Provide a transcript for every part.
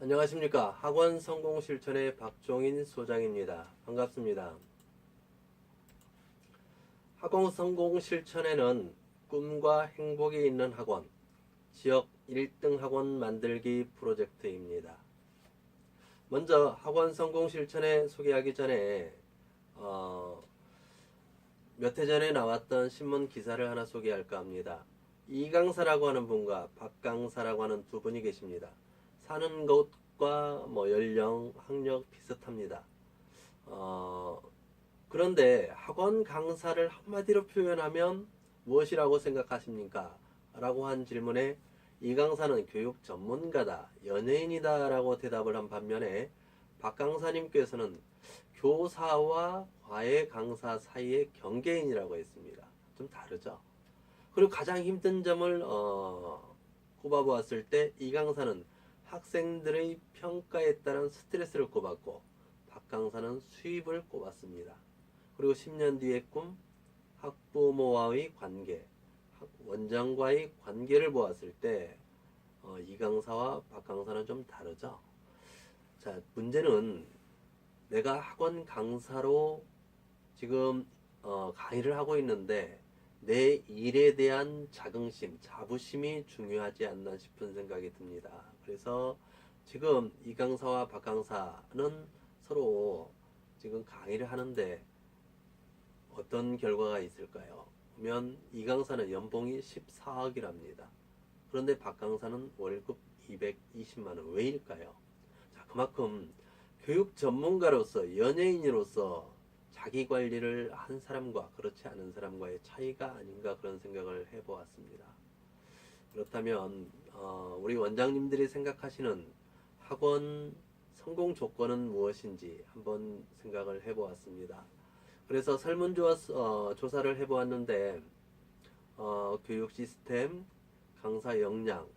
안녕하십니까. 학원 성공 실천의 박종인 소장입니다. 반갑습니다. 학원 성공 실천에는 꿈과 행복이 있는 학원, 지역 1등 학원 만들기 프로젝트입니다. 먼저 학원 성공 실천에 소개하기 전에 어, 몇 해 전에 나왔던 신문 기사를 하나 소개할까 합니다. 이강사라고 하는 분과 박강사라고 하는 두 분이 계십니다. 사는 곳과 뭐 연령, 학력 비슷합니다. 어, 그런데 학원 강사를 한마디로 표현하면 무엇이라고 생각하십니까? 라고 한 질문에 이 강사는 교육 전문가다, 연예인이다 라고 대답을 한 반면에 박 강사님께서는 교사와 과외 강사 사이의 경계인이라고 했습니다. 좀 다르죠? 그리고 가장 힘든 점을 어, 꼽아보았을 때 이 강사는 학생들의 평가에 따른 스트레스를 꼽았고 박 강사는 수입을 꼽았습니다. 그리고 10년 뒤의 꿈, 학부모와의 관계, 학- 원장과의 관계를 보았을 때 어, 이 강사와 박 강사는 좀 다르죠. 자, 문제는 내가 학원 강사로 지금 어, 강의를 하고 있는데 내 일에 대한 자긍심, 자부심이 중요하지 않나 싶은 생각이 듭니다. 그래서 지금 이 강사와 박 강사는 서로 지금 강의를 하는데 어떤 결과가 있을까요? 보면 이 강사는 연봉이 14억이랍니다. 그런데 박 강사는 월급 220만 원. 왜일까요? 자, 그만큼 교육 전문가로서 연예인으로서 자기 관리를 한 사람과 그렇지 않은 사람과의 차이가 아닌가 그런 생각을 해보았습니다. 그렇다면 어, 우리 원장님들이 생각하시는 학원 성공 조건은 무엇인지 한번 생각을 해보았습니다. 그래서 설문조사 어, 해보았는데 어, 교육 시스템, 강사 역량,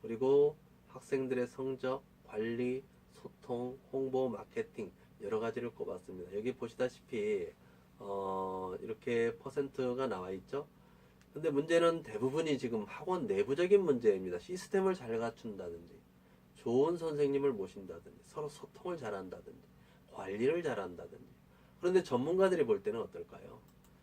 그리고 학생들의 성적, 관리, 소통, 홍보, 마케팅 여러 가지를 꼽았습니다. 여기 보시다시피 어, 이렇게 퍼센트가 나와 있죠. 근데 문제는 대부분이 지금 학원 내부적인 문제입니다. 시스템을 잘 갖춘다든지, 좋은 선생님을 모신다든지, 서로 소통을 잘한다든지, 관리를 잘한다든지. 그런데 전문가들이 볼 때는 어떨까요?